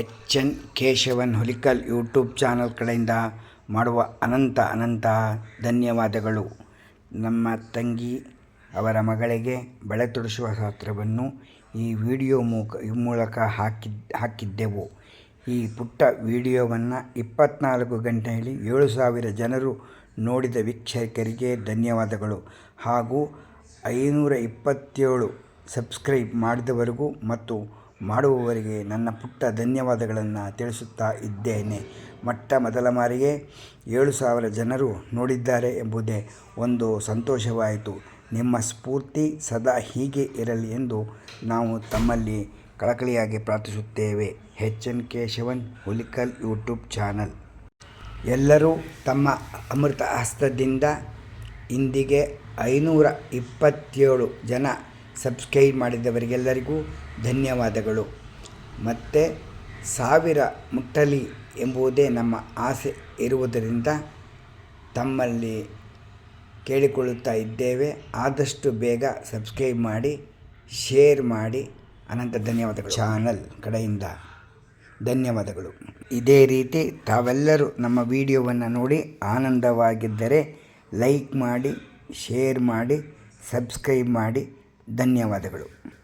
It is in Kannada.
H N Keshavan Hulikal YouTube channel ಕಡೆಯಿಂದ ಮಾಡುವ ಅನಂತ ಅನಂತ ಧನ್ಯವಾದಗಳು. ನಮ್ಮ ತಂಗಿ ಅವರ ಮಗಳಿಗೆ ಬಳೆ ತೊಡಿಸುವ ಶಾಸ್ತ್ರವನ್ನು ಈ ವಿಡಿಯೋ ಮೂಕ ಮೂಲಕ ಹಾಕಿದ್, ಹಾಕಿದ್ದೆವು. ಈ ಪುಟ್ಟ ವಿಡಿಯೋವನ್ನು ಇಪ್ಪತ್ನಾಲ್ಕು ಗಂಟೆಯಲ್ಲಿ ಏಳು ಸಾವಿರ ಜನರು ನೋಡಿದ ವೀಕ್ಷಕರಿಗೆ ಧನ್ಯವಾದಗಳು. ಹಾಗೂ ಐನೂರ ಇಪ್ಪತ್ತೇಳು ಸಬ್ಸ್ಕ್ರೈಬ್ ಮಾಡಿದವರಿಗೂ ಮತ್ತು ಮಾಡುವವರಿಗೆ ನನ್ನ ಪುಟ್ಟ ಧನ್ಯವಾದಗಳನ್ನು ತಿಳಿಸುತ್ತಾ ಇದ್ದೇನೆ. ಮೊಟ್ಟ ಮೊದಲ ಬಾರಿಗೆ ಏಳು ಸಾವಿರ ಜನರು ನೋಡಿದ್ದಾರೆ ಎಂಬುದೇ ಒಂದು ಸಂತೋಷವಾಯಿತು. ನಿಮ್ಮ ಸ್ಫೂರ್ತಿ ಸದಾ ಹೀಗೆ ಇರಲಿ ಎಂದು ನಾವು ತಮ್ಮಲ್ಲಿ ಕಳಕಳಿಯಾಗಿ ಪ್ರಾರ್ಥಿಸುತ್ತೇವೆ. H N Keshavan Hulikal YouTube channel. ಎಲ್ಲರೂ ತಮ್ಮ ಅಮೃತ ಹಸ್ತದಿಂದ ಇಂದಿಗೆ ಐನೂರ ಇಪ್ಪತ್ತೇಳು ಜನ ಸಬ್ಸ್ಕ್ರೈಬ್ ಮಾಡಿದವರಿಗೆಲ್ಲರಿಗೂ ಧನ್ಯವಾದಗಳು. ಮತ್ತು ಸಾವಿರ ಮುಟ್ಟಲಿ ಎಂಬುದೇ ನಮ್ಮ ಆಸೆ ಇರುವುದರಿಂದ ತಮ್ಮಲ್ಲಿ ಕೇಳಿಕೊಳ್ಳುತ್ತಾ ಇದ್ದೇವೆ. ಆದಷ್ಟು ಬೇಗ ಸಬ್ಸ್ಕ್ರೈಬ್ ಮಾಡಿ, ಶೇರ್ ಮಾಡಿ. ಅನಂತ ಧನ್ಯವಾದಗಳು. ಚಾನಲ್ ಕಡೆಯಿಂದ ಧನ್ಯವಾದಗಳು. ಇದೇ ರೀತಿ ತಾವೆಲ್ಲರೂ ನಮ್ಮ ವಿಡಿಯೋವನ್ನು ನೋಡಿ ಆನಂದವಾಗಿದ್ದರೆ ಲೈಕ್ ಮಾಡಿ, ಶೇರ್ ಮಾಡಿ, ಸಬ್ಸ್ಕ್ರೈಬ್ ಮಾಡಿ. ಧನ್ಯವಾದಗಳು.